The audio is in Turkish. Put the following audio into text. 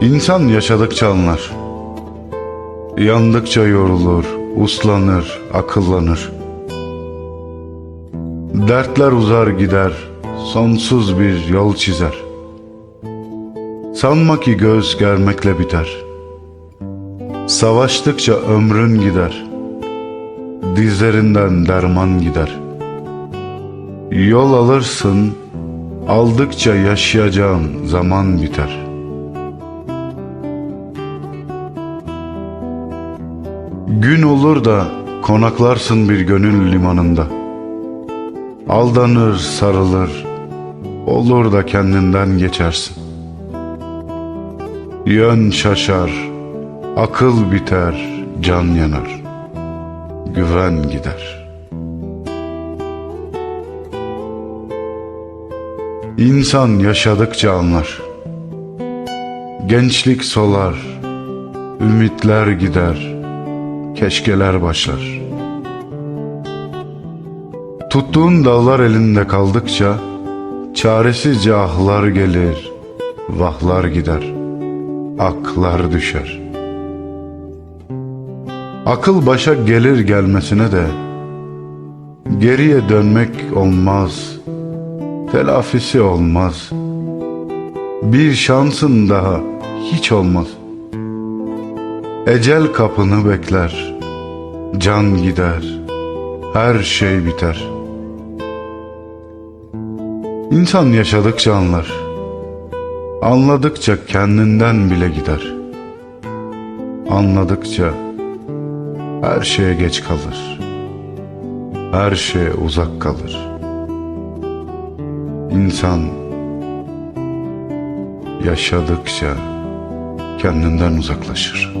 İnsan yaşadıkça anlar. Yandıkça yorulur, uslanır, akıllanır. Dertler uzar gider, sonsuz bir yol çizer. Sanma ki göz germekle biter. Savaştıkça ömrün gider. Dizlerinden derman gider. Yol alırsın, aldıkça yaşayacağın zaman biter.'' Gün olur da konaklarsın bir gönül limanında. Aldanır, sarılır, olur da kendinden geçersin. Yön şaşar, akıl biter, can yanar. Güven gider. İnsan yaşadıkça anlar. Gençlik solar, ümitler gider.'' keşkeler başlar. Tuttuğun dallar elinde kaldıkça çaresizce ahlar gelir, vahlar gider, aklar düşer. Akıl başa gelir gelmesine de geriye dönmek olmaz, telafisi olmaz. Bir şansın daha hiç olmaz.'' Ecel kapını bekler, can gider, her şey biter. İnsan yaşadıkça anlar, anladıkça kendinden bile gider. Anladıkça her şeye geç kalır, her şeye uzak kalır. İnsan yaşadıkça kendinden uzaklaşır.